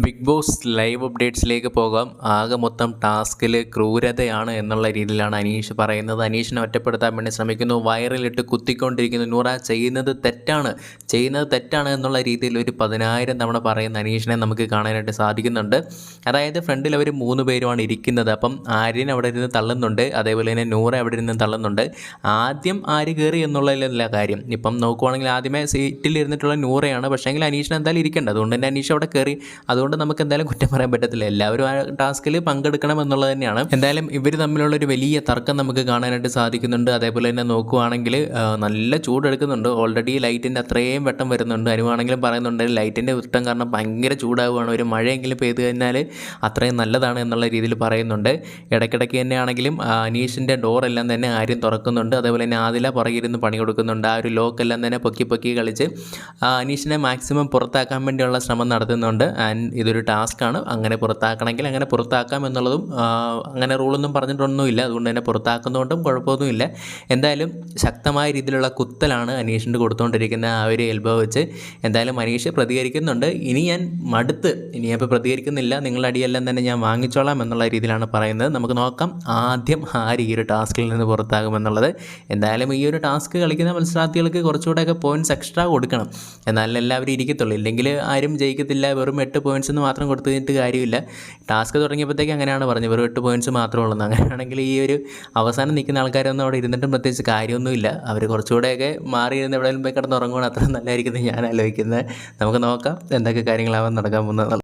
Big boss live അപ്ഡേറ്റ്സിലേക്ക് പോകാം. ആകെ മൊത്തം ടാസ്കിൽ ക്രൂരതയാണ് എന്നുള്ള രീതിയിലാണ് അനീഷ് പറയുന്നത്. അനീഷിനെ ഒറ്റപ്പെടുത്താൻ വേണ്ടി ശ്രമിക്കുന്നു. വയറിലിട്ട് കുത്തിക്കൊണ്ടിരിക്കുന്നു. നൂറ ചെയ്യുന്നത് തെറ്റാണ്. ചെയ്യുന്നത് തെറ്റാണ് എന്നുള്ള രീതിയിൽ ഒരു പതിനായിരം തവണ പറയുന്ന അനീഷിനെ നമുക്ക് കാണാനായിട്ട് സാധിക്കുന്നുണ്ട്. അതായത് ഫ്രണ്ടിൽ അവർ മൂന്ന് പേരുമാണ് ഇരിക്കുന്നത്. അപ്പം ആര്യൻ അവിടെ ഇരുന്ന് തള്ളുന്നുണ്ട്. അതേപോലെ തന്നെ നൂറ അവിടെ ഇരുന്ന് തള്ളുന്നുണ്ട്. ആദ്യം ആര് കയറി എന്നുള്ളതിലല്ല കാര്യം. ഇപ്പം നോക്കുവാണെങ്കിൽ ആദ്യമേ സീറ്റിൽ ഇരുന്നിട്ടുള്ള നൂറയാണ് പക്ഷേങ്കിൽ അനീഷിന് എന്തായാലും ഇരിക്കേണ്ടത് അതുകൊണ്ട് തന്നെ അനീഷ് അവിടെ കയറി അതുകൊണ്ട് നമുക്ക് എന്തായാലും കുറ്റം പറയാൻ പറ്റത്തില്ല. എല്ലാവരും ആ ടാസ്കിൽ പങ്കെടുക്കണം എന്നുള്ളത് തന്നെയാണ്. എന്തായാലും ഇവർ തമ്മിലുള്ള ഒരു വലിയ തർക്കം നമുക്ക് കാണാനായിട്ട് സാധിക്കുന്നുണ്ട്. അതേപോലെ തന്നെ നോക്കുവാണെങ്കിൽ നല്ല ചൂടെടുക്കുന്നുണ്ട്. ഓൾറെഡി ലൈറ്റിന്റെ അത്രയും വെട്ടം വരുന്നുണ്ട്. അനുവാണെങ്കിലും പറയുന്നുണ്ട് ലൈറ്റിന്റെ ഉത്തം കാരണം ഭയങ്കര ചൂടാവുകയാണ്. ഒരു മഴയെങ്കിലും പെയ്ത് കഴിഞ്ഞാൽ അത്രയും നല്ലതാണ് എന്നുള്ള രീതിയിൽ പറയുന്നുണ്ട്. ഇടയ്ക്കിടയ്ക്ക് തന്നെയാണെങ്കിലും ആ, അനീഷിന്റെ ഡോറെല്ലാം തന്നെ ആരും തുറക്കുന്നുണ്ട്. അതേപോലെ തന്നെ ആദില പുറകിരുന്ന് പണി കൊടുക്കുന്നുണ്ട്. ആ ഒരു ലോക്കെല്ലാം തന്നെ പൊക്കി പൊക്കി കളിച്ച് അനീഷിനെ മാക്സിമം പുറത്താക്കാൻ വേണ്ടിയുള്ള ശ്രമം നടത്തുന്നുണ്ട്. ആൻഡ് ഇതൊരു ടാസ്ക്കാണ്. അങ്ങനെ പുറത്താക്കണമെങ്കിൽ അങ്ങനെ പുറത്താക്കാം എന്നുള്ളതും അങ്ങനെ റൂളൊന്നും പറഞ്ഞിട്ടൊന്നുമില്ല. അതുകൊണ്ട് തന്നെ പുറത്താക്കുന്നതുകൊണ്ടും കുഴപ്പമൊന്നുമില്ല. എന്തായാലും ശക്തമായ രീതിയിലുള്ള കുത്തലാണ് അനീഷിന്റെ കൊടുത്തുകൊണ്ടിരിക്കുന്ന ആ ഒരു എൽബോ വെച്ച്. എന്തായാലും അനീഷ് പ്രതികരിക്കുന്നുണ്ട്. ഇനി ഞാൻ മടുത്ത് ഇനി അപ്പോൾ പ്രതികരിക്കുന്നില്ല. നിങ്ങളുടെ അടിയെല്ലാം തന്നെ ഞാൻ വാങ്ങിച്ചോളാം എന്നുള്ള രീതിയിലാണ് പറയുന്നത്. നമുക്ക് നോക്കാം ആദ്യം ആര് ഈ ഒരു ടാസ്കിൽ നിന്ന് പുറത്താകുമെന്നുള്ളത്. എന്തായാലും ഈ ഒരു ടാസ്ക് കളിക്കുന്ന മത്സരാർത്ഥികൾക്ക് കുറച്ചുകൂടെയൊക്കെ പോയിന്റ്സ് എക്സ്ട്രാ കൊടുക്കണം. എന്നാലും എല്ലാവരും ഇരിക്കത്തുള്ളൂ. ഇല്ലെങ്കിൽ ആരും ജയിക്കത്തില്ല. വെറും എട്ട് പോയിന്റ്സ് എന്ന് മാത്രം കൊടുത്തു കഴിഞ്ഞിട്ട് കാര്യമില്ല. ടാസ്ക് തുടങ്ങിയപ്പോഴത്തേക്ക് അങ്ങനെയാണ് പറഞ്ഞത്. വെറും എട്ട് പോയിന്റ്സ് മാത്രമേ ഉള്ളൂ. അങ്ങനെയാണെങ്കിൽ ഈ ഒരു അവസാനം നിൽക്കുന്ന ആൾക്കാരൊന്നും അവിടെ ഇരുന്നിട്ടും പ്രത്യേകിച്ച് കാര്യമൊന്നുമില്ല. അവർ കുറച്ചുകൂടെയൊക്കെ മാറി ഇരുന്ന് എവിടെയെങ്കിലും പോയി കിടന്ന് ഉറങ്ങുകയാണ് അത്ര നല്ലതായിരിക്കുന്നത് ഞാൻ ആലോചിക്കുന്നത്. നമുക്ക് നോക്കാം. എന്തൊക്കെ കാര്യങ്ങളാവാൻ നടക്കാൻ പോകുന്നത്